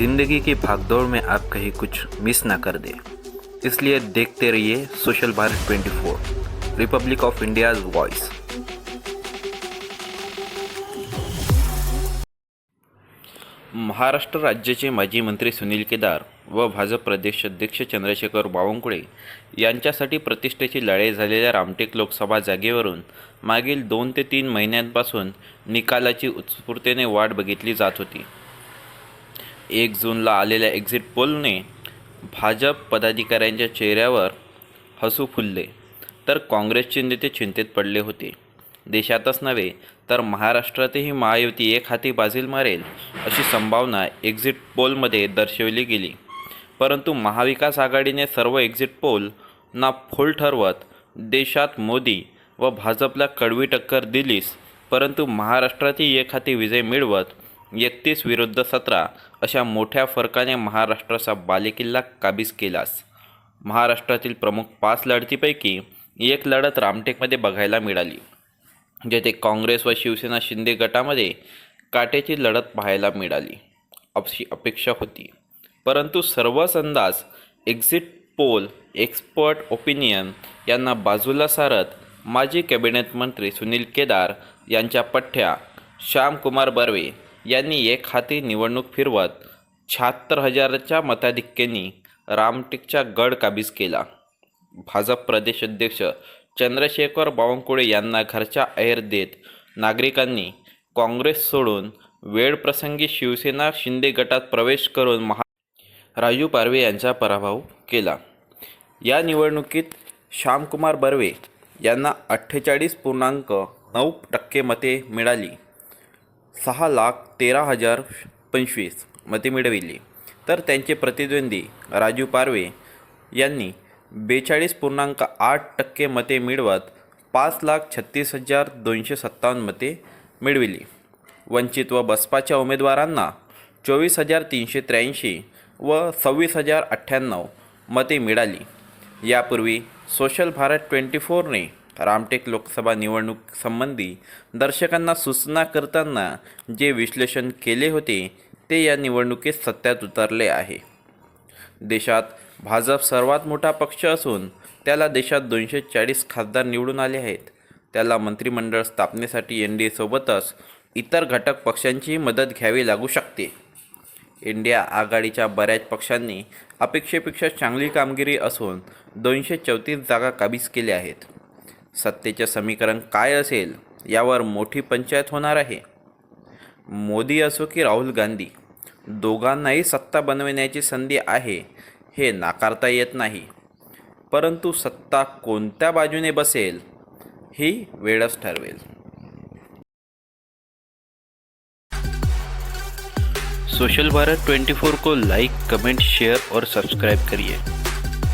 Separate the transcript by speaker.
Speaker 1: जिंदगी की भागदौड़ में आप कहीं कुछ मिस ना कर दे। इसलिए देखते रहिए social Bharat 24 republic of India's voice Maharashtra राज्याचे माजी मंत्री सुनील केदार व भाजप प्रदेश अध्यक्ष चंद्रशेखर बावनकुळे यांच्यासाठी प्रतिष्ठेची लढाई झालेल्या रामटेक लोकसभा जागेवरून मागील दोन ते तीन महिन्यांपासून निकालाची उत्स्फूर्तेने वाट बघितली जात होती. एक जूनला आलेल्या एक्झिट पोलने भाजप पदाधिकाऱ्यांच्या चेहऱ्यावर हसू फुलले. तर काँग्रेसचे नेते चिंतेत पडले होते. देशातच नव्हे तर महाराष्ट्रातही महायुती एक हाती बाजील मारेल अशी संभावना एक्झिट पोलमध्ये दर्शवली गेली. परंतु महाविकास आघाडीने सर्व एक्झिट पोलना फोल ठरवत देशात मोदी व भाजपला कडवी टक्कर दिलीस परंतु महाराष्ट्रातही एक हाती विजय मिळवत एकतीस विरुद्ध सतरा अशा मोठ्या फरकाने महाराष्ट्राचा बालेकिल्ला काबीज केलास. महाराष्ट्रातील प्रमुख पाच लढतीपैकी एक लढत रामटेकमध्ये बघायला मिळाली जेथे काँग्रेस व शिवसेना शिंदे गटामध्ये काट्याची लढत पाहायला मिळाली. अशी अपेक्षा होती. परंतु सर्वच अंदाज एक्झिट पोल एक्सपर्ट ओपिनियन यांना बाजूला सारत माजी कॅबिनेट मंत्री सुनील केदार यांच्या पठ्ठ्या श्यामकुमार बर्वे यांनी एक हाती निवडणूक फिरवत शहात्तर हजाराच्या मताधिक्याने रामटेकचा गड काबीज केला. भाजप प्रदेश अध्यक्ष चंद्रशेखर बावनकुळे यांना घरच्या अहेर देत नागरिकांनी काँग्रेस सोडून वेळप्रसंगी शिवसेना शिंदे गटात प्रवेश करून महा राजू पारवे यांचा पराभव केला. या निवडणुकीत श्यामकुमार बर्वे यांना अठ्ठेचाळीस पूर्णांक नऊ टक्के मते मिळाली. सहा लाख तेरा हजार पंचवीस मते मिळविली तर त्यांचे प्रतिद्वंदी राजू पारवे यांनी बेचाळीस पूर्णांक आठ टक्के मते मिळवत पाच लाख छत्तीस हजार दोनशे सत्तावन्न मते मिळविली. वंचित व बसपाच्या उमेदवारांना चोवीस हजार तीनशे त्र्याऐंशी व सव्वीस हजार अठ्ठ्याण्णव मते मिळाली. यापूर्वी सोशल भारत ट्वेंटी फोरने रामटेक लोकसभा निवडणूक संबंधी दर्शकांना सूचना करताना जे विश्लेषण केले होते ते या निवडणुकीत सत्यात उतरले आहे. देशात भाजप सर्वात मोठा पक्ष असून त्याला देशात दोनशे चाळीस खासदार निवडून आले आहेत. त्याला मंत्रिमंडळ स्थापनेसाठी एन डी एसोबतच इतर घटक पक्षांचीही मदत घ्यावी लागू शकते. इंडिया आघाडीच्या बऱ्याच पक्षांनी अपेक्षेपेक्षा चांगली कामगिरी असून दोनशे चौतीस जागा काबीज केल्या आहेत. सत्तेचे समीकरण काय असेल यावर मोठी पंचायत होणार आहे. मोदी असो की राहुल गांधी दोघांनाही सत्ता बनविण्याची संधी आहे हे नाकारता येत नाही. परंतु सत्ता कोणत्या बाजूने बसेल ही वेळच ठरवेल. सोशल भारत 24 को लाइक कमेंट शेयर और सब्सक्राइब करिए.